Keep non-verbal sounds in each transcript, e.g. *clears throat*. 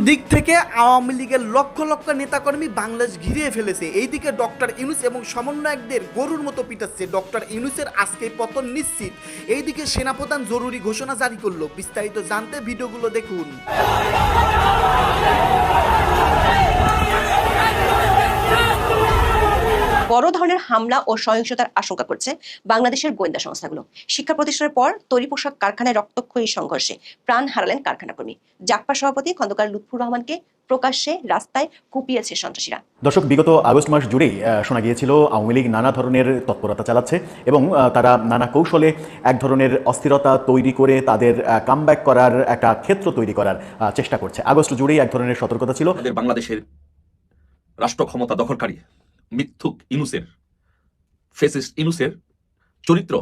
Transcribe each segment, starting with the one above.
চতুর্দিক থেকে আওয়ামী লীগের লক্ষ লক্ষ নেতাকর্মী বাংলাদেশ ঘিরিয়ে ফেলেছে। এইদিকে ডক্টর ইউনুস এবং সমন্বয়কদের গরুর মতো পিটাচ্ছে। ডক্টর ইউনুসের আজকে পতন নিশ্চিত। এইদিকে সেনাপ্রধান জরুরি ঘোষণা জারি করল। বিস্তারিত জানতে ভিডিওগুলো দেখুন। বড় ধরনের হামলা ও সহিংসতার আশঙ্কা করছে বাংলাদেশের গোয়েন্দা সংস্থাগুলো। শিক্ষা প্রতিষ্ঠানের পর তৈরি পোশাক কারখানায় রক্তক্ষয়ী সংঘর্ষে প্রাণ হারালেন কারখানা কর্মী জাকপা সভাপতি খন্দকার লুৎফুর রহমানকে প্রকাশ্যে রাস্তায় কুপিয়েছে সন্ত্রাসীরা। দর্শক বিগত আগস্ট মাস জুড়েই শোনা গিয়েছিল আওয়ামী লীগ নানা ধরনের তৎপরতা চালাচ্ছে এবং তারা নানা কৌশলে এক ধরনের অস্থিরতা তৈরি করে তাদের কামব্যাক করার একটা ক্ষেত্র তৈরি করার চেষ্টা করছে। আগস্ট জুড়েই এক ধরনের সতর্কতা ছিল। বাংলাদেশের রাষ্ট্র ক্ষমতা দখলকারী। মিথ্যুক ইনুসের ফেসিস্ট ইনুসের চরিত্র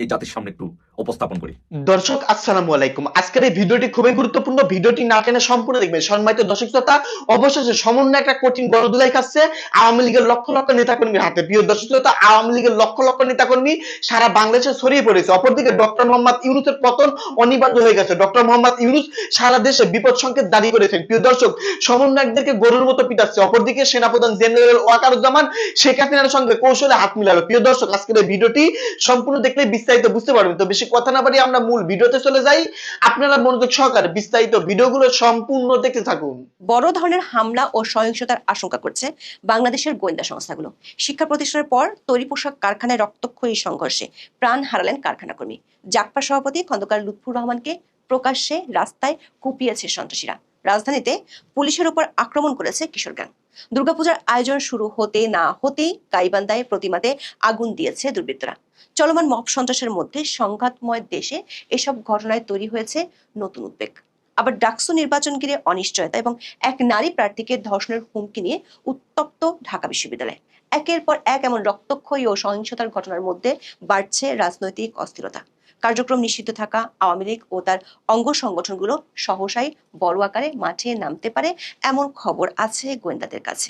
এই জাতির সামনে একটু উপস্থাপন করি। দর্শক, আসসালামু আলাইকুম। আজকের এই ভিডিওটি খুবই গুরুত্বপূর্ণ। ভিডিওটি না টেনে সম্পূর্ণ দেখবেন। সম্মানিত দর্শক শ্রোতা, অবশেষে সমন্বয় একটা কঠিন গণদুলাই খাচ্ছে। আওয়ামী লীগের লক্ষ লক্ষ নেতাকর্মীর হাতে। প্রিয় দর্শক শ্রোতা, আওয়ামী লীগের লক্ষ লক্ষ নেতাকর্মী সারা বাংলাদেশে ছড়িয়ে পড়েছে। অপরদিকে ডক্টর মোহাম্মদ ইউনুসের পতন অনিবার্য হয়ে গেছে। ডক্টর মোহাম্মদ ইউনুস সারা দেশে বিপদ সংকেত জারি করেছেন। প্রিয় দর্শক, সমন্বয়কদেরকে গরুর মতো পিটাচ্ছে। অপরদিকে সেনাপ্রধান জেনারেল ওয়াকারুজ্জামান শেখ হাসিনার সঙ্গে কৌশলে হাত মিলালো। প্রিয় দর্শক, আজকের এই ভিডিওটি সম্পূর্ণ দেখলে বিস্তারিত বুঝতে পারবেন। তো বেশি কথা না বাড়িয়ে আমরা মূল ভিডিওতে চলে যাই। আপনারা মনোযোগ সহকারে বিস্তারিত ভিডিওগুলো সম্পূর্ণ দেখতে থাকুন। বড় ধরনের হামলা ও সহিংসতার আশঙ্কা করছে বাংলাদেশের গোয়েন্দা সংস্থাগুলো। শিক্ষা প্রতিষ্ঠানের পর তৈরি পোশাক কারখানায় রক্তক্ষয়ী সংঘর্ষে প্রাণ হারালেন কারখানা কর্মী। জাকপা সভাপতি খন্দকার লুৎফুর রহমানকে প্রকাশ্যে রাস্তায় কুপিয়েছে সন্ত্রাসীরা। রাজধানীতে পুলিশের উপর আক্রমণ করেছে কিশোর গ্যাং। দুর্গাপূজার আয়োজন শুরু হতে না হতেই গাইবান্ধায় প্রতিমাতে আগুন দিয়েছে দুর্বৃত্তরা। চলমান মব সন্ত্রাসের মধ্যে সংঘাতময় দেশে এসব ঘটনায় তৈরি হয়েছে নতুন উদ্বেগ। আবার ডাকসু নির্বাচন ঘিরে অনিশ্চয়তা এবং এক নারী প্রার্থীকে ধর্ষণের হুমকি নিয়ে উত্তপ্ত ঢাকা বিশ্ববিদ্যালয়। একের পর এক এমন রক্তক্ষয়ী ও সহিংসতার ঘটনার মধ্যে বাড়ছে রাজনৈতিক অস্থিরতা। কার্যক্রম নিষিদ্ধ থাকা আওয়ামী লীগ ও তার অঙ্গ সংগঠনগুলো সহসাই বড় আকারে মাঠে নামতে পারে এমন খবর আছে গোয়েন্দাদের কাছে।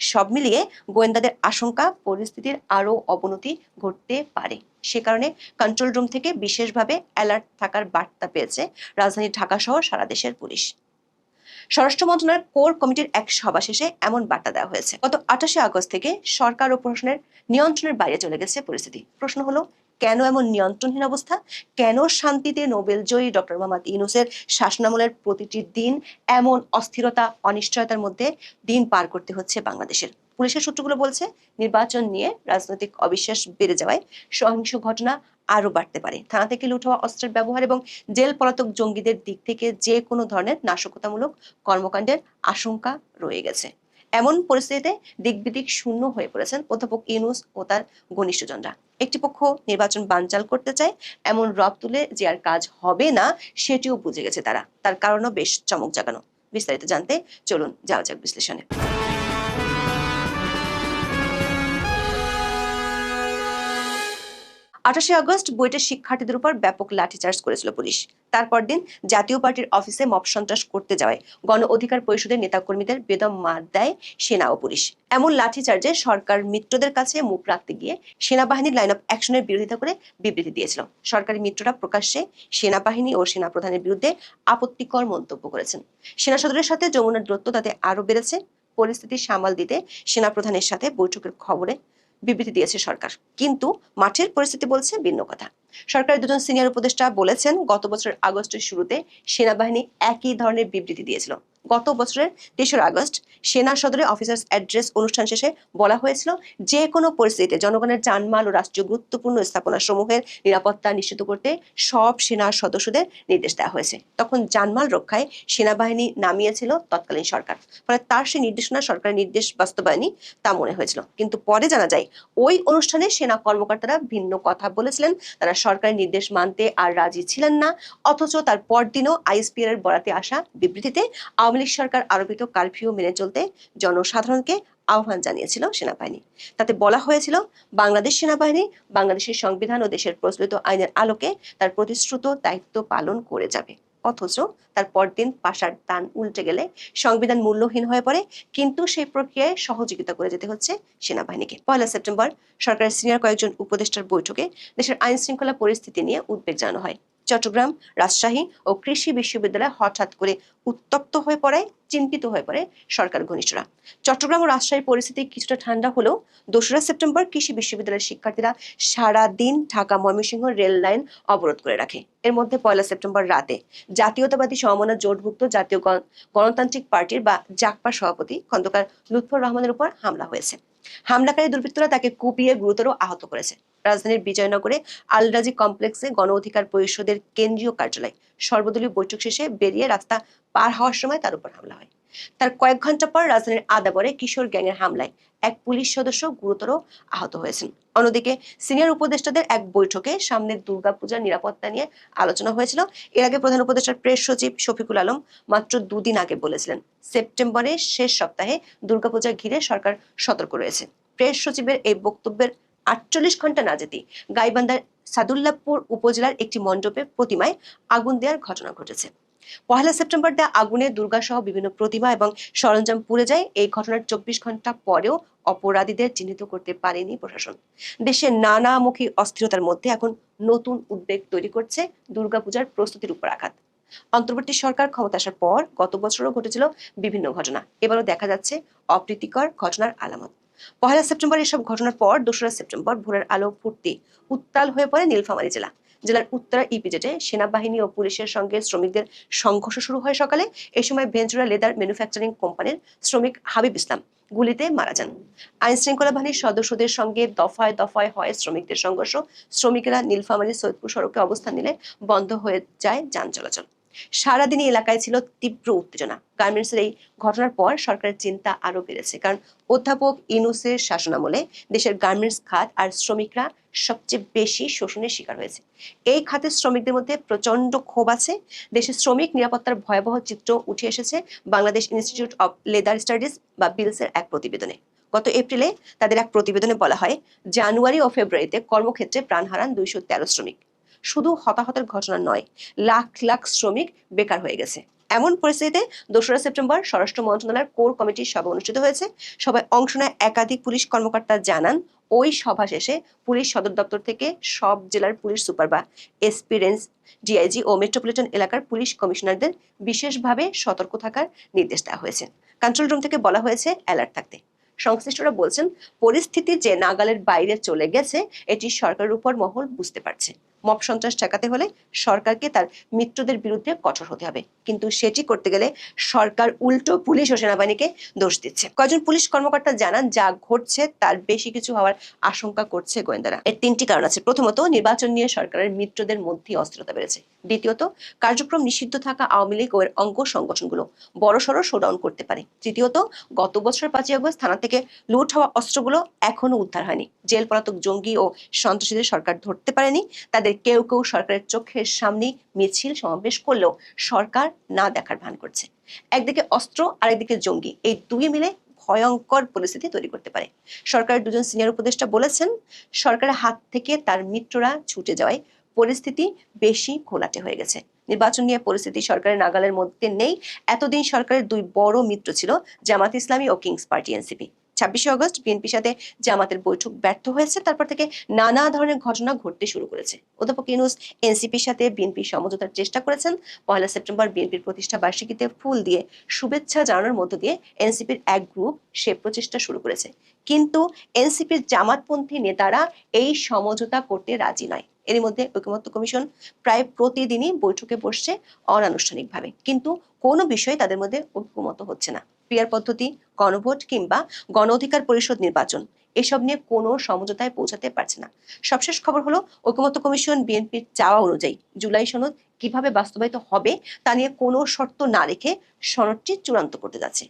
সব মিলিয়ে গোয়েন্দাদের আশঙ্কা পরিস্থিতির আরও অবনতি ঘটতে পারে। সে কারণে কন্ট্রোল রুম থেকে বিশেষভাবে অ্যালার্ট থাকার বার্তা পেয়েছে রাজধানী ঢাকা সহ সারা দেশের পুলিশ। স্বরাষ্ট্র মন্ত্রণালয়ের কোর কমিটির এক সভা শেষে এমন বার্তা দেওয়া হয়েছে। গত আঠাশে আগস্ট থেকে সরকার ও প্রশাসনের নিয়ন্ত্রণের বাইরে চলে গেছে পরিস্থিতি। প্রশ্ন হলো কেন এমন নিয়ন্ত্রণহীন অবস্থা? কেন শান্তিতে নোবেল জয়ী ডক্টর মোহাম্মদ ইউনুসের শাসনামলের প্রতিটি দিন এমন অস্থিরতা, অনিশ্চয়তার মধ্যে দিন পার করতে হচ্ছে বাংলাদেশের? পুলিশের সূত্রগুলো বলছে, নির্বাচন নিয়ে রাজনৈতিক অবিশ্বাস বেড়ে যাওয়ায় সহিংস ঘটনা আরও বাড়তে পারে। থানা থেকে লুট হওয়া অস্ত্রের ব্যবহার এবং জেল পলাতক জঙ্গিদের দিক থেকে যে কোনো ধরনের নাশকতামূলক কর্মকাণ্ডের আশঙ্কা রয়ে গেছে। এমন পরিস্থিতিতে দিকবিদিক শূন্য হয়ে পড়েছেন অধ্যাপক ইউনুস ও তার ঘনিষ্ঠজনরা। একটি পক্ষ নির্বাচন বানচাল করতে চায়, এমন রব তুলে যে আর কাজ হবে না, সেটিও বুঝে গেছে তারা। তার কারণও বেশ চমক জাগানো। বিস্তারিত জানতে চলুন, যাওয়া যাক বিশ্লেষণে। আঠাশে আগস্ট বুয়েটের শিক্ষার্থীদের উপর ব্যাপক লাঠিচার্জ করেছিল পুলিশ। তারপর দিন জাতীয় পার্টির অফিসে মব সন্ত্রাস করতে যাওয়ায় গণ অধিকার পরিষদের নেতাকর্মীদের বেদম মার দেয় সেনা ও পুলিশ। এমন লাঠিচার্জে সরকার মিত্রদের কাছে মুখ রাখতে গিয়ে সেনাবাহিনীর লাইন অফ অ্যাকশনের বিরোধিতা করে বিবৃতি দিয়েছিল। সরকারি মিত্ররা প্রকাশ্যে সেনাবাহিনী ও সেনা প্রধানের বিরুদ্ধে আপত্তিকর মন্তব্য করেছেন। সেনা সদরের সাথে যমুনার দূরত্ব তাতে আরও বেড়েছে। পরিস্থিতি সামাল দিতে সেনা প্রধানের সাথে বৈঠকের খবরে বিবৃতি দিয়েছে সরকার। কিন্তু মাঠের পরিস্থিতি বলছে ভিন্ন কথা। সরকারের দুজন সিনিয়র উপদেষ্টা বলেছেন, গত বছরের আগস্টের শুরুতে সেনাবাহিনী একই ধরনের বিবৃতি দিয়েছিল। গত বছরের তেসরা আগস্ট সেনা সদরে অফিসার্স অ্যাড্রেস অনুষ্ঠান শেষে বলা হয়েছিল যে কোনো পরিস্থিতিতে জনগণের জানমাল ও রাষ্ট্রীয় গুরুত্বপূর্ণ স্থাপনা সমূহের নিরাপত্তা নিশ্চিত করতে সব সেনা সদস্যদের নির্দেশ দেওয়া হয়েছে। তখন জানমাল রক্ষায় সেনাবাহিনী নামিয়েছিল তৎকালীন সরকার। ফলে তার সেই নির্দেশনা সরকারের নির্দেশ বাস্তবায়নই তা মনে হয়েছিল। কিন্তু পরে জানা যায়, ওই অনুষ্ঠানে সেনা কর্মকর্তারা ভিন্ন কথা বলেছিলেন। তারা সরকারের নির্দেশ মানতে আর রাজি ছিলেন না। অথচ তার পরদিনও আইএসপিআর বরাতে আসা বিবৃতিতে আওয়ামী লীগ সরকার আরোপিত কারফিউ মেনে চলতে জনসাধারণকে আহ্বান জানিয়েছিল সেনাবাহিনী। তাতে বলা হয়েছিল, বাংলাদেশ সেনাবাহিনী বাংলাদেশের সংবিধান ও দেশের প্রচলিত আইনের আলোকে তার প্রতিশ্রুত দায়িত্ব পালন করে যাবে। অথচ তার পরদিন পাশার দান উল্টে গেলে সংবিধান মূল্যহীন হয়ে পড়ে, কিন্তু সেই প্রক্রিয়ায় সহযোগিতা করে যেতে হচ্ছে সেনাবাহিনীকে। পয়লা সেপ্টেম্বর সরকারের সিনিয়র কয়েকজন উপদেষ্টার বৈঠকে দেশের আইন শৃঙ্খলা পরিস্থিতি নিয়ে উদ্বেগ জানানো হয়। চট্টগ্রাম, রাজশাহী ও কৃষি বিশ্ববিদ্যালয় হঠাৎ করে উত্তপ্ত হয়ে পড়ায় চিন্তিত হয়ে পড়ে সরকার ঘনিষ্ঠরা। চট্টগ্রাম ও রাজশাহীর পরিস্থিতি কিছুটা ঠান্ডা হলেও দোসরা সেপ্টেম্বর কৃষি বিশ্ববিদ্যালয়ের শিক্ষার্থীরা সারা দিন ঢাকা ময়মনসিংহ রেল লাইন অবরোধ করে রাখে। এর মধ্যে পয়লা সেপ্টেম্বর রাতে জাতীয়তাবাদী সমমনা জোটভুক্ত জাতীয় গণ- গণতান্ত্রিক পার্টির বা জাকপা সভাপতি খন্দকার লুৎফর রহমানের উপর হামলা হয়েছে। হামলাকারী দুর্বৃত্তরা তাকে কুপিয়ে গুরুতর আহত করেছে। রাজধানীর বিজয়নগরে আলরাজি কমপ্লেক্সে গণ অধিকার পরিষদের কেন্দ্রীয় কার্যালয় সর্বদলীয় বৈঠক শেষে বেরিয়ে রাস্তা পার হওয়ার সময় তার উপর হামলা হয়। তার কয়েক ঘণ্টা পর রাজধানীর আদাবরে কিশোর গ্যাংয়ের হামলায় এক পুলিশ সদস্য গুরুতর আহত হয়েছেন। অন্যদিকে সিনিয়র উপদেষ্টাদের এক বৈঠকে সামনের দুর্গাপূজার নিরাপত্তা নিয়ে আলোচনা হয়েছিল। এর আগে প্রধান উপদেষ্টার প্রেস সচিব শফিকুল আলম মাত্র দুদিন আগে বলেছিলেন, সেপ্টেম্বরের শেষ সপ্তাহে দুর্গাপূজা ঘিরে সরকার সতর্ক রয়েছে। প্রেস সচিবের এই বক্তব্যের আটচল্লিশ ঘণ্টা না যেতেই গাইবান্ধার সাদুল্লাপুর উপজেলার একটি মণ্ডপে প্রতিমায় আগুন দেওয়ার ঘটনা ঘটেছে। পহেলা সেপ্টেম্বর আগুনে দুর্গা সহ বিভিন্ন প্রতিমা এবং সরঞ্জাম পুড়ে যায়। এই ঘটনার চব্বিশ ঘণ্টা পরেও অপরাধীদের চিহ্নিত করতে পারেনি প্রশাসন। দেশের নানামুখী অস্থিরতার মধ্যে এখন নতুন উদ্বেগ তৈরি করছে দুর্গাপূজার প্রস্তুতির উপর আঘাত। অন্তর্বর্তী সরকার ক্ষমতা আসার পর গত বছরও ঘটেছিল বিভিন্ন ঘটনা। এবারও দেখা যাচ্ছে অপ্রীতিকর ঘটনার আলামত। পহেলা সেপ্টেম্বর এসব ঘটনার পর দোসরা সেপ্টেম্বর ভোরের আলো ফুটতে উত্তাল হয়ে পড়ে নীলফামারী জেলা। জেলার উত্তরা ইপিজেটে সেনাবাহিনী ও পুলিশের সঙ্গে শ্রমিকদের সংঘর্ষ শুরু হয় সকালে। এই সময় ভেঞ্চুরা লেদার ম্যানুফ্যাকচারিং কোম্পানির শ্রমিক হাবিব ইসলাম গুলিতে মারা যান। আইন শৃঙ্খলা বাহিনীর সদস্যদের সঙ্গে দফায় দফায় হয় শ্রমিকদের সংঘর্ষ। শ্রমিকেরা নীলফামারী সৈয়দপুর সড়কে অবস্থান নিলে বন্ধ হয়ে যায় যান চলাচল। সারাদিনই এলাকায় ছিল তীব্র উত্তেজনা। গার্মেন্টসের এই ঘটনার পর সরকারের চিন্তা আরও বেড়েছে, কারণ অধ্যাপক ইনুসের শাসনামলে দেশের গার্মেন্টস খাত আর শ্রমিকরা সবচেয়ে বেশি শোষণের শিকার হয়েছে। এই খাতের শ্রমিকদের মধ্যে প্রচণ্ড ক্ষোভ আছে। দেশের শ্রমিক নিরাপত্তার ভয়াবহ চিত্র উঠে এসেছে Bangladesh institute of leather studies বা বিলসের এক প্রতিবেদনে। গত এপ্রিলে তাদের এক প্রতিবেদনে বলা হয়, জানুয়ারি ও ফেব্রুয়ারিতে কর্মক্ষেত্রে প্রাণ হারান দুইশো তেরো শ্রমিক। শুধু হতাহতের ঘটনা নয়, লাখ লাখ শ্রমিক বেকার হয়ে গেছে। এমন পরিস্থিতিতে দোসরা সেপ্টেম্বর স্বরাষ্ট্র মন্ত্রণালয়ের কোর কমিটির সভা অনুষ্ঠিত হয়েছে। সভায় অংশ নেয় একাধিক পুলিশ কর্মকর্তা জানান, ওই সভা শেষে পুলিশ সদর দপ্তর থেকে সব জেলার পুলিশ সুপার বা এসপি ডিআইজি ও মেট্রোপলিটন এলাকার পুলিশ কমিশনারদের বিশেষভাবে সতর্ক থাকার নির্দেশ দেওয়া হয়েছে। কন্ট্রোল রুম থেকে বলা হয়েছে অ্যালার্ট থাকতে। সংশ্লিষ্টরা বলছেন, পরিস্থিতি যে নাগালের বাইরে চলে গেছে, এটি সরকারের উপর মহল বুঝতে পারছে। মব সন্ত্রাস ঠেকাতে হলে সরকারকে তার মিত্রদের বিরুদ্ধে কঠোর হতে হবে। কিন্তু সেটি করতে গেলে সরকার উল্টো পুলিশ ও সেনাবাহিনীকে দোষ দিচ্ছে। কয়েকজন পুলিশ কর্মকর্তা জানান যা ঘটছে তার বেশি কিছু হওয়ার আশঙ্কা করছে গোয়েন্দারা। এর তিনটি কারণ আছে। প্রথমত, নির্বাচন নিয়ে সরকারের মিত্রদের মধ্যে অস্থিরতা বেড়েছে। দ্বিতীয়ত, কার্যক্রম নিষিদ্ধ থাকা আওয়ামী লীগ ও এর অঙ্গ সংগঠনগুলো বড়সড় শোডাউন করতে পারে। তৃতীয়ত, গত বছর পাঁচই আগস্ট থানা থেকে লুট হওয়া অস্ত্রগুলো এখনও উদ্ধার হয়নি। জেল পলাতক জঙ্গি ও সন্ত্রাসীদের সরকার ধরতে পারেনি, তাদের কেউ কেউ সরকারের চোখের সামনে মিছিল সমাবেশ করলেও সরকার না দেখার ভান করছে। একদিকে অস্ত্র আর একদিকে জঙ্গি। এই দুই মিলে ভয়ঙ্কর পরিস্থিতি তৈরি করতে পারে। সরকারের দুজন সিনিয়র উপদেষ্টা বলেছেন, সরকারের হাত থেকে তার মিত্ররা ছুটে যাওয়ায় পরিস্থিতি বেশি ঘোলাটে হয়ে গেছে। নির্বাচন নিয়ে পরিস্থিতি সরকারের নাগালের মধ্যে নেই। এতদিন সরকারের দুই বড় মিত্র ছিল জামাত ইসলামী ও কিংস পার্টি এনসিপি। ছাব্বিশে অগস্ট বিএনপির সাথে জামাতের বৈঠক ব্যর্থ হয়েছে, তারপর থেকে নানা ধরনের ঘটনা ঘটতে শুরু করেছে। অধ্যাপক ইউনুস এনসিপির সাথে বিএনপি সমঝোতার চেষ্টা করেছেন। পয়লা সেপ্টেম্বর বিএনপির প্রতিষ্ঠা বার্ষিকীতে ফুল দিয়ে শুভেচ্ছা জানানোর মধ্য দিয়ে এনসিপির এক গ্রুপ সে প্রচেষ্টা শুরু করেছে। কিন্তু এনসিপির জামাতপন্থী নেতারা এই সমঝোতা করতে রাজি নয়। এর মধ্যে ঐকমত্য কমিশন প্রায় প্রতিদিনই বৈঠকে বসছে অনানুষ্ঠানিকভাবে। কিন্তু কোনো বিষয়ে তাদের মধ্যে ঐক্যমত হচ্ছে না। পিয়ার পদ্ধতি, গণভোট কিংবা গণ অধিকার পরিষদ নির্বাচন, এসব নিয়ে কোনো সমঝোতায় পৌঁছাতে পারছে না। সবশেষ খবর হলো, ঐকমত্য কমিশন বিএনপির চাওয়া অনুযায়ী জুলাই সনদ কীভাবে বাস্তবায়িত হবে তা নিয়ে কোনো শর্ত না রেখে সনদটি চূড়ান্ত করতে যাচ্ছে।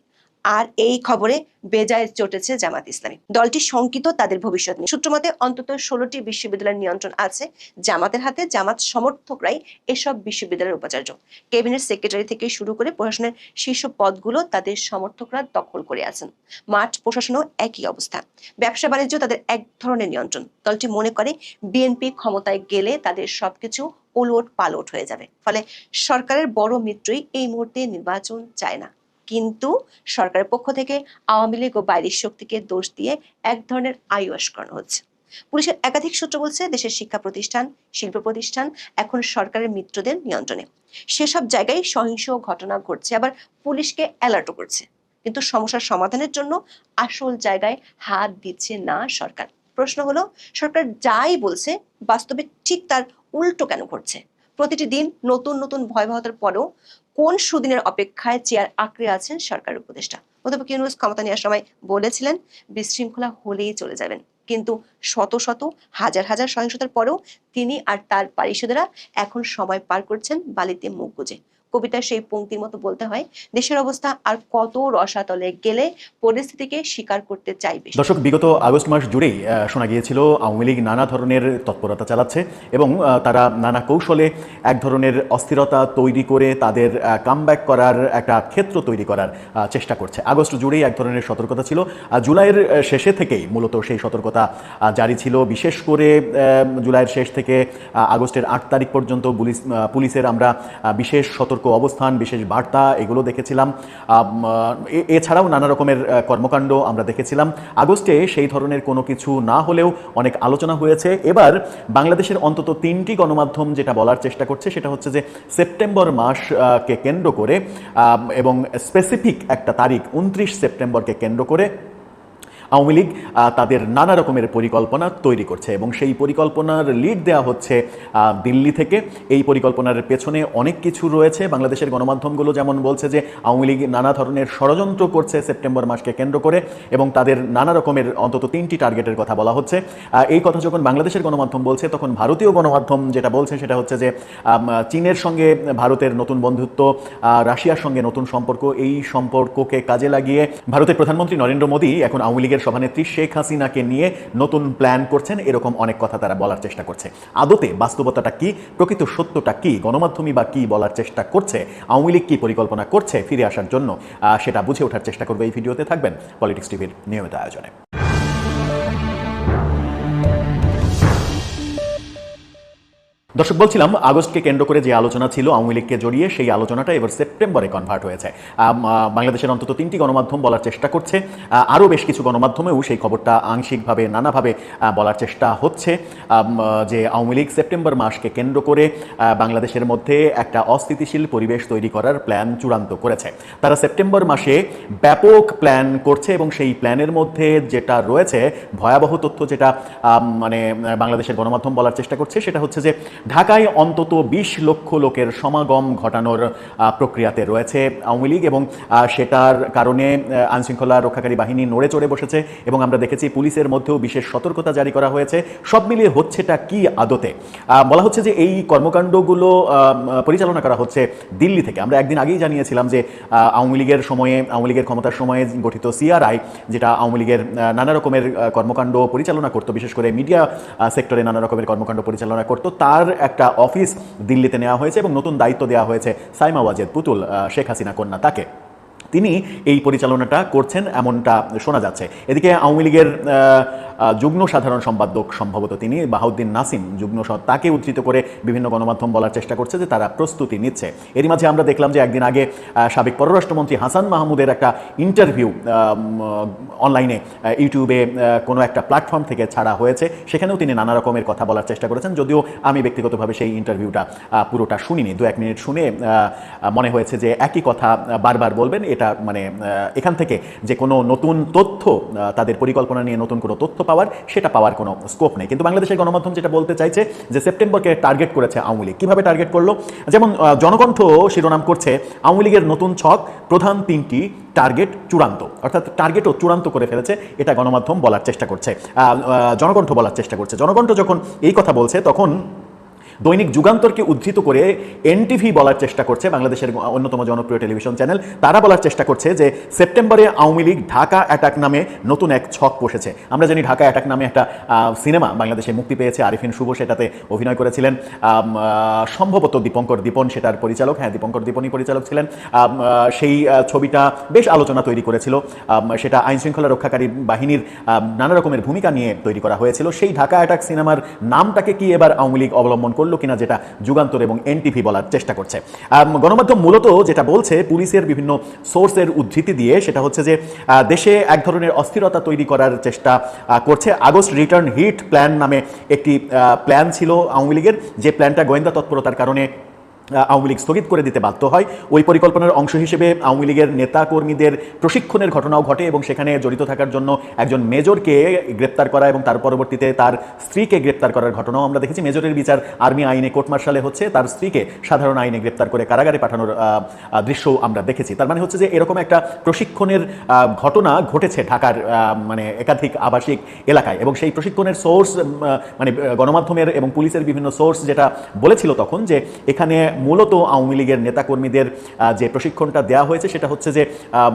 আর এই খবরে বেজায় চটেছে জামাত ইসলামী। দলটি শঙ্কিত, তাদের ভবিষ্যৎ নিয়ে। সূত্রমতে অন্তত ষোলোটি বিশ্ববিদ্যালয়ের নিয়ন্ত্রণ আছে জামাতের হাতে। জামাত সমর্থকরাই এসব বিশ্ববিদ্যালয়ের উপাচার্য। ক্যাবিনেট সেক্রেটারি থেকে শুরু করে প্রশাসনের শীর্ষ পদগুলো তাদের সমর্থকরা দখল করে আছেন। মাঠ প্রশাসনও একই অবস্থা। ব্যবসা বাণিজ্য তাদের এক ধরনের নিয়ন্ত্রণ। দলটি মনে করে, বিএনপি ক্ষমতায় গেলে তাদের সবকিছু ওলট পালট হয়ে যাবে। ফলে সরকারের বড় মিত্রই এই মুহূর্তে নির্বাচন চায় না। কিন্তু সরকারের পক্ষ থেকে আওয়ামী লীগ ও বাইরের শক্তিকে দোষ দিয়ে এক ধরনের আইওয়াস করানো হচ্ছে। পুলিশের একাধিক সূত্র বলছে দেশের শিক্ষা প্রতিষ্ঠান, শিল্প প্রতিষ্ঠান এখন সরকারের মিত্রদের নিয়ন্ত্রণে। সেসব জায়গায় সহিংস ঘটনা ঘটছে, আবার পুলিশকে অ্যালার্টও করছে। কিন্তু সমস্যার সমাধানের জন্য আসল জায়গায় হাত দিচ্ছে না সরকার। প্রশ্ন হলো, সরকার যাই বলছে, বাস্তবে ঠিক তার উল্টো কেন ঘটছে প্রতিটি দিন নতুন নতুন ভয়াবহতার পরেও কোন সুদিনের অপেক্ষায় চেয়ার আঁকড়ে আছেন সরকার উপদেষ্টা? অধ্যাপক ইউনুস ক্ষমতা নেওয়ার সময় বলেছিলেন, বিশৃঙ্খলা হলেই চলে যাবেন। কিন্তু শত শত, হাজার হাজার সহিংসতার পরেও তিনি আর তার পারিষদেরা এখন সময় পার করছেন বালিতে মুখ গুজে। কবিতার সেই পঙ্ক্তির মতো বলতে হয়, দেশের অবস্থা আর কত রসাতলে গেলে পরিস্থিতিকে স্বীকার করতে চাইবে। দর্শক, বিগত আগস্ট মাস জুড়েই শোনা গিয়েছিল আওয়ামী লীগ নানা ধরনের তৎপরতা চালাচ্ছে এবং তারা নানা কৌশলে এক ধরনের অস্থিরতা তৈরি করে তাদের কামব্যাক করার একটা ক্ষেত্র তৈরি করার চেষ্টা করছে। আগস্ট জুড়েই এক ধরনের সতর্কতা ছিল। জুলাইয়ের শেষে থেকেই মূলত সেই সতর্কতা জারি ছিল। বিশেষ করে জুলাইয়ের শেষ থেকে আগস্টের আট তারিখ পর্যন্ত পুলিশ পুলিশের আমরা বিশেষ সতর্ক অবস্থান, বিশেষ বার্তা, এগুলো দেখেছিলাম। এছাড়াও নানা রকমের কর্মকাণ্ড আমরা দেখেছিলাম। আগস্টে সেই ধরনের কোনো কিছু না হলেও অনেক আলোচনা হয়েছে। এবার বাংলাদেশের অন্তত তিনটি গণমাধ্যম যেটা বলার চেষ্টা করছে, সেটা হচ্ছে যে সেপ্টেম্বর মাসকে কেন্দ্র করে এবং স্পেসিফিক একটা তারিখ, উনত্রিশ সেপ্টেম্বরকে কেন্দ্র করে আওয়ামী লীগ তাদের নানা রকমের পরিকল্পনা তৈরি করছে এবং সেই পরিকল্পনার লিড দেওয়া হচ্ছে দিল্লি থেকে। এই পরিকল্পনার পেছনে অনেক কিছু রয়েছে। বাংলাদেশের গণমাধ্যমগুলো যেমন বলছে যে আওয়ামী লীগ নানা ধরনের ষড়যন্ত্র করছে সেপ্টেম্বর মাসকে কেন্দ্র করে এবং তাদের নানা রকমের অন্তত তিনটি টার্গেটের কথা বলা হচ্ছে। এই কথা যখন বাংলাদেশের গণমাধ্যম বলছে, তখন ভারতীয় গণমাধ্যম যেটা বলছে সেটা হচ্ছে যে চীনের সঙ্গে ভারতের নতুন বন্ধুত্ব রাশিয়ার সঙ্গে নতুন সম্পর্ক, এই সম্পর্ককে কাজে লাগিয়ে ভারতের প্রধানমন্ত্রী নরেন্দ্র মোদী এখন আওয়ামী লীগের সভানেত্রী শেখ হাসিনাকে নিয়ে নতুন প্ল্যান করছেন, এরকম অনেক কথা তারা বলার চেষ্টা করছে। আদতে বাস্তবতাটা কি, প্রকৃত সত্যটা কি, গণমাধ্যমই বা কি বলার চেষ্টা করছে, আওয়ামী লীগ কী পরিকল্পনা করছে ফিরে আসার জন্য সেটা বুঝে ওঠার চেষ্টা করবে এই ভিডিওতে থাকবেন পলিটিক্স টিভির নিয়মিত আয়োজনে। দর্শক, বলছিলাম আগস্টকে কেন্দ্র করে যে আলোচনা ছিল আওয়ামী লীগকে জড়িয়ে, সেই আলোচনাটা এবার সেপ্টেম্বরে কনভার্ট হয়েছে। বাংলাদেশের অন্তত তিনটি গণমাধ্যম বলার চেষ্টা করছে। আরও বেশ কিছু গণমাধ্যমেও সেই খবরটা আংশিকভাবে, নানাভাবে বলার চেষ্টা হচ্ছে। যে আওয়ামী লীগ সেপ্টেম্বর মাসকে কেন্দ্র করে বাংলাদেশের মধ্যে একটা অস্থিতিশীল পরিবেশ তৈরি করার প্ল্যান চূড়ান্ত করেছে। তারা সেপ্টেম্বর মাসে ব্যাপক প্ল্যান করছে এবং সেই প্ল্যানের মধ্যে যেটা রয়েছে, ভয়াবহ তথ্য যেটা মানে বাংলাদেশের গণমাধ্যম বলার চেষ্টা করছে, সেটা হচ্ছে যে ঢাকায় অন্তত বিশ লক্ষ লোকের সমাগম ঘটানোর প্রক্রিয়াতে রয়েছে আওয়ামী লীগ এবং সেটার কারণে আইনশৃঙ্খলা রক্ষাকারী বাহিনী নড়ে চড়ে বসেছে এবং আমরা দেখেছি পুলিশের মধ্যেও বিশেষ সতর্কতা জারি করা হয়েছে। সব মিলিয়ে হচ্ছেটা কি আদতে? বলা হচ্ছে যে এই কর্মকাণ্ডগুলো পরিচালনা করা হচ্ছে দিল্লি থেকে। আমরা একদিন আগেই জানিয়েছিলাম যে আওয়ামী লীগের সময়ে, আওয়ামী লীগের ক্ষমতার সময়ে গঠিত সিআরআই, যেটা আওয়ামী লীগের নানা রকমের কর্মকাণ্ড পরিচালনা করতো, বিশেষ করে মিডিয়া সেক্টরে নানা রকমের কর্মকাণ্ড পরিচালনা করতো, তার একটা অফিস দিল্লিতে নেওয়া হয়েছে এবং নতুন দায়িত্ব দেওয়া হয়েছে সাইমা ওয়াজেদ পুতুল শেখ হাসিনা কন্যা তাকে। তিনি এই পরিচালনাটা করছেন, এমনটা শোনা যাচ্ছে। এদিকে আওয়ামী লীগের যুগ্ম সাধারণ সম্পাদক সম্ভবত তিনি, বাহাউদ্দিন নাসিম। যুগ্ম তাকে উদ্ধৃত করে বিভিন্ন গণমাধ্যম বলার চেষ্টা করছে যে তারা প্রস্তুতি নিচ্ছে। এরই মাঝে আমরা দেখলাম যে একদিন আগে সাবেক পররাষ্ট্রমন্ত্রী হাসান মাহমুদের একটা ইন্টারভিউ অনলাইনে ইউটিউবে কোনো একটা প্ল্যাটফর্ম থেকে ছাড়া হয়েছে। সেখানেও তিনি নানা রকমের কথা বলার চেষ্টা করেছেন। যদিও আমি ব্যক্তিগতভাবে সেই ইন্টারভিউটা পুরোটা শুনিনি। দু এক মিনিট শুনে মনে হয়েছে যে একই কথা বারবার বলবেন। এটা মানে এখান থেকে যে কোনো নতুন তথ্য তাদের পরিকল্পনা নিয়ে নতুন কোনো তথ্য পাওয়ার, সেটা পাওয়ার কোনো স্কোপ নেই। কিন্তু বাংলাদেশের গণমাধ্যম যেটা বলতে চাইছে যে সেপ্টেম্বরকে টার্গেট করেছে আওয়ামী লীগ। কীভাবে টার্গেট করল? যেমন জনকণ্ঠ শিরোনাম করছে আওয়ামী লীগের নতুন ছক, প্রধান তিনটি টার্গেট চূড়ান্ত। অর্থাৎ টার্গেটও চূড়ান্ত করে ফেলেছে, এটা গণমাধ্যম বলার চেষ্টা করছে। জনকণ্ঠ বলার চেষ্টা করছে। জনকণ্ঠ যখন এই কথা বলছে, তখন দৈনিক যুগান্তরকে উদ্ধৃত করে এনটিভি বলার চেষ্টা করছে বাংলাদেশের অন্যতম জনপ্রিয় টেলিভিশন চ্যানেল। তারা বলার চেষ্টা করছে যে সেপ্টেম্বরে আওয়ামী লীগ ঢাকা অ্যাটাক নামে নতুন এক ছক বসেছে। আমরা জানি ঢাকা অ্যাটাক নামে একটা সিনেমা বাংলাদেশে মুক্তি পেয়েছে। আরিফিন শুভ সেটাতে অভিনয় করেছিলেন। সম্ভবত দীপঙ্কর দীপন সেটার পরিচালক। হ্যাঁ দীপঙ্কর দীপনই পরিচালক ছিলেন। সেই ছবিটা বেশ আলোচনা তৈরি করেছিল। সেটা আইন শৃঙ্খলা রক্ষাকারী বাহিনীর নানা রকমের ভূমিকা নিয়ে তৈরি করা হয়েছিল। সেই ঢাকা অ্যাটাক সিনেমার নামটাকে কি এবার আওয়ামী লীগ অবলম্বন করল? করল কিনা যেটা যুগান্তর এবং এনটিভি বলার চেষ্টা করছে। গণমাধ্যম মূলত যেটা বলছে, পুলিশের বিভিন্ন সোর্সের উদ্ধৃতি দিয়ে সেটা হচ্ছে যে দেশে এক ধরনের অস্থিরতা তৈরি করার চেষ্টা করছে। আগস্ট রিটার্ন হিট প্ল্যান নামে একটি প্ল্যান ছিল আওয়ামী লীগের। যে প্ল্যানটা গোয়েন্দা তৎপরতার কারণে আওয়ামী লীগ স্থগিত করে দিতে বাধ্য হয়। ওই পরিকল্পনার অংশ হিসেবে আওয়ামী লীগের নেতা কর্মীদের প্রশিক্ষণের ঘটনাও ঘটে এবং সেখানে জড়িত থাকার জন্য একজন মেজরকে গ্রেপ্তার করা এবং তার পরবর্তীতে তার স্ত্রীকে গ্রেপ্তার করার ঘটনাও আমরা দেখেছি। মেজরের বিচার আর্মি আইনে কোর্ট মার্শালে হচ্ছে। তার স্ত্রীকে সাধারণ আইনে গ্রেপ্তার করে কারাগারে পাঠানোর দৃশ্যও আমরা দেখেছি। তার মানে হচ্ছে যে এরকম একটা প্রশিক্ষণের ঘটনা ঘটেছে ঢাকার মানে একাধিক আবাসিক এলাকায় এবং সেই প্রশিক্ষণের সোর্স মানে গণমাধ্যমের এবং পুলিশের বিভিন্ন সোর্স যেটা বলেছিল তখন যে এখানে মূলত আওয়ামী লীগের নেতাকর্মীদের যে প্রশিক্ষণটা দেওয়া হয়েছে সেটা হচ্ছে যে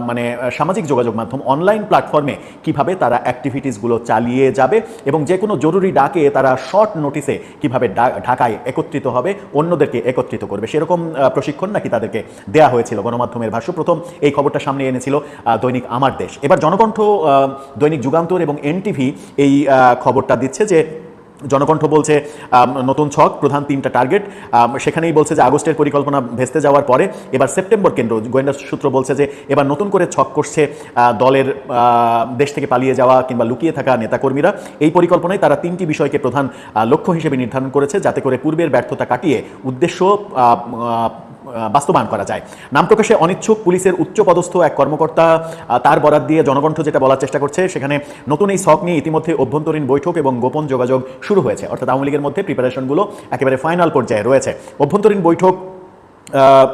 মানে সামাজিক যোগাযোগ মাধ্যম, অনলাইন প্ল্যাটফর্মে কীভাবে তারা অ্যাক্টিভিটিসগুলো চালিয়ে যাবে এবং যে কোনো জরুরি ডাকে তারা শর্ট নোটিসে কীভাবে ঢাকায় একত্রিত হবে, অন্যদেরকে একত্রিত করবে। সেরকম প্রশিক্ষণ নাকি তাদেরকে দেয়া হয়েছিল গণমাধ্যমের ভাষ্য। প্রথম এই খবরটা সামনে এনেছিল দৈনিক আমার দেশ। এবার জনকণ্ঠ দৈনিক যুগান্তর এবং এনটিভি এই খবরটা দিচ্ছে যে জনকণ্ঠ বলছে নতুন ছক, প্রধান তিনটা টার্গেট সেখানেই বলছে যে আগস্টের পরিকল্পনা ভেস্তে যাওয়ার পরে এবার সেপ্টেম্বর কেন্দ্র, গোয়েন্দা সূত্র বলছে যে এবার নতুন করে ছক করছে দলের দেশ থেকে পালিয়ে যাওয়া কিংবা লুকিয়ে থাকা নেতাকর্মীরা। এই পরিকল্পনায় তারা তিনটি বিষয়কে প্রধান লক্ষ্য হিসেবে নির্ধারণ করেছে যাতে করে পূর্বের ব্যর্থতা কাটিয়ে উদ্দেশ্য বাস্তবায়ন করা যায়। নাম প্রকাশে অনিচ্ছুক পুলিশের উচ্চপদস্থ এক কর্মকর্তা তার বরাদ দিয়ে জনকণ্ঠ যেটা বলার চেষ্টা করছে, সেখানে নতুন এই শখ নিয়ে ইতিমধ্যে অভ্যন্তরীণ বৈঠক এবং গোপন যোগাযোগ শুরু হয়েছে। অর্থাৎ আওয়ামী লীগের মধ্যে প্রিপারেশনগুলো একেবারে ফাইনাল পর্যায়ে রয়েছে। অভ্যন্তরীণ বৈঠক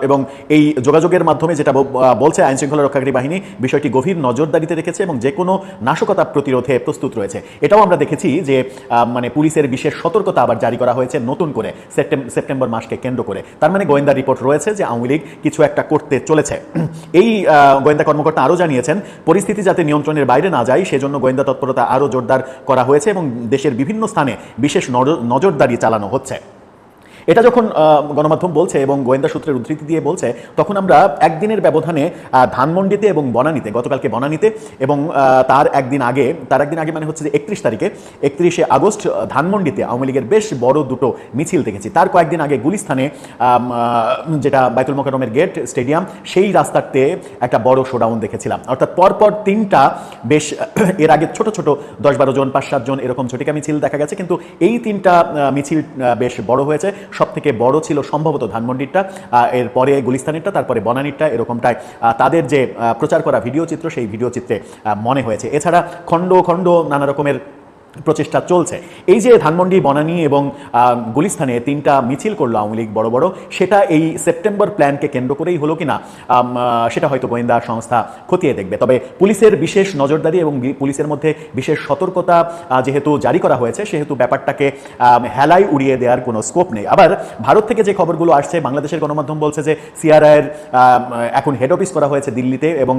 এবং এই যোগাযোগের মাধ্যমে যেটা বলছে আইন শৃঙ্খলা রক্ষাকারী বাহিনী, বিষয়টি গভীর নজরদারিতে রেখেছে এবং যে কোনো নাশকতা প্রতিরোধে প্রস্তুত রয়েছে। এটাও আমরা দেখেছি যে মানে পুলিশের বিশেষ সতর্কতা আবার জারি করা হয়েছে নতুন করে সেপ্টেম্বর মাসকে কেন্দ্র করে। তার মানে গোয়েন্দা রিপোর্ট রয়েছে যে আওয়ামী লীগ কিছু একটা করতে চলেছে। *clears throat* এই গোয়েন্দা কর্মকর্তা আরও জানিয়েছেন, পরিস্থিতি যাতে নিয়ন্ত্রণের বাইরে না যায়, সেজন্য গোয়েন্দা তৎপরতা আরও জোরদার করা হয়েছে এবং দেশের বিভিন্ন স্থানে বিশেষ নজর- নজরদারি চালানো হচ্ছে। এটা যখন গণমাধ্যম বলছে এবং গোয়েন্দা সূত্রের উদ্ধৃতি দিয়ে বলছে, তখন আমরা একদিনের ব্যবধানে ধানমন্ডিতে এবং বনানীতে, গতকালকে বনানীতে এবং তার একদিন আগে, তার একদিন আগে মানে হচ্ছে যে একত্রিশ তারিখে, একত্রিশে আগস্ট ধানমন্ডিতে আওয়ামী লীগের বেশ বড় দুটো মিছিল দেখেছি। তার কয়েকদিন আগে গুলিস্থানে যেটা বাইতুল মোকারমের গেট স্টেডিয়াম, সেই রাস্তাতে একটা বড় শোডাউন দেখেছিলাম। অর্থাৎ পরপর তিনটা বেশ, *coughs* এর আগে ছোট ছোট দশ বারো জন, পাঁচ সাতজন এরকম ঝটিকা মিছিল দেখা গেছে, কিন্তু এই তিনটা মিছিল বেশ বড় হয়েছে। সব থেকে বড় ছিল সম্ভবত ধানমন্ডিরটা এরপরে গুলিস্তানিরটা, তারপরে বনানীরটা, এরকমটাই তাদের যে প্রচার করা ভিডিও চিত্র, সেই ভিডিও চিত্রে মনে হয়েছে। এছাড়া খণ্ড খণ্ড নানা রকমের প্রচেষ্টা চলছে। এই যে ধানমন্ডি, বনানী এবং গুলিস্থানে তিনটা মিছিল করল আওয়ামী লীগ বড় বড়, সেটা এই সেপ্টেম্বর প্ল্যানকে কেন্দ্র করেই হলো কিনা সেটা হয়তো গোয়েন্দা সংস্থা খতিয়ে দেখবে। তবে পুলিশের বিশেষ নজরদারি এবং পুলিশের মধ্যে বিশেষ সতর্কতা যেহেতু জারি করা হয়েছে, সেহেতু ব্যাপারটাকে হেলায় উড়িয়ে দেওয়ার কোনো স্কোপ নেই। আবার ভারত থেকে যে খবরগুলো আসছে, বাংলাদেশের গণমাধ্যম বলছে যে, সিআরআইয়ের এখন হেড অফিস করা হয়েছে দিল্লিতে এবং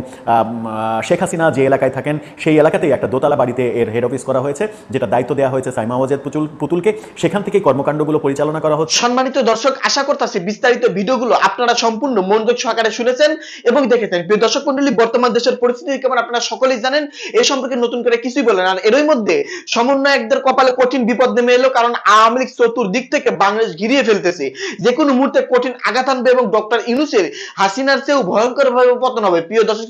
শেখ হাসিনা যে এলাকায় থাকেন, সেই এলাকাতেই একটা দোতলা বাড়িতে এর হেড অফিস করা হয়েছে। যেটা দায়িত্ব দেওয়া হয়েছে সাইমা ওয়াজেদ পুতুল পুতুলকে, সেখান থেকেই কর্মকাণ্ডগুলো পরিচালনা করা হচ্ছে। সম্মানিত দর্শক, আশা করতেছি বিস্তারিত ভিডিওগুলো আপনারা সম্পূর্ণ মনোযোগ সহকারে শুনেছেন এবং দেখেছেন। প্রিয় দর্শক মন্ডলী বর্তমান দেশের পরিস্থিতি কেমন আপনারা সকলেই জানেন এই সম্পর্কে নতুন করে কিছুই বলেন আর এরই মধ্যে সমন্বয়কদের কপালে কঠিন বিপদ নেমে এলো, কারণ আওয়ামী লীগ চতুর্দিক থেকে বাংলাদেশ ঘিরিয়ে ফেলতেছে। যে কোনো মুহূর্তে কঠিন আঘাত আনবে এবং ডক্টর ইউনুসের হাসিনার চেয়েও ভয়ঙ্কর ভাবে পতন হবে। প্রিয় দর্শক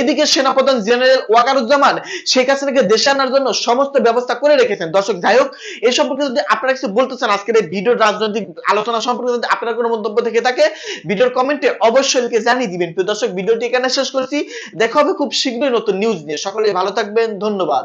এদিকে সেনাপ্রধান জেনারেল ওয়াকারুজ্জামান শেখ হাসিনাকে দেশে আনার জন্য সমস্ত ব্যবস্থা করে রেখেছেন। দর্শক, যাই হোক এই সম্পর্কে যদি আপনারা কিছু বলতে চান, আজকের এই ভিডিওর রাজনৈতিক আলোচনা সম্পর্কে যদি আপনার কোনো মন্তব্য থেকে থাকে, ভিডিওর কমেন্টে অবশ্যই লিখে জানিয়ে দিবেন। প্রিয় দর্শক, ভিডিওটি এখানে শেষ করছি। দেখা হবে খুব শীঘ্রই নতুন নিউজ নিয়ে। সকলে ভালো থাকবেন। ধন্যবাদ।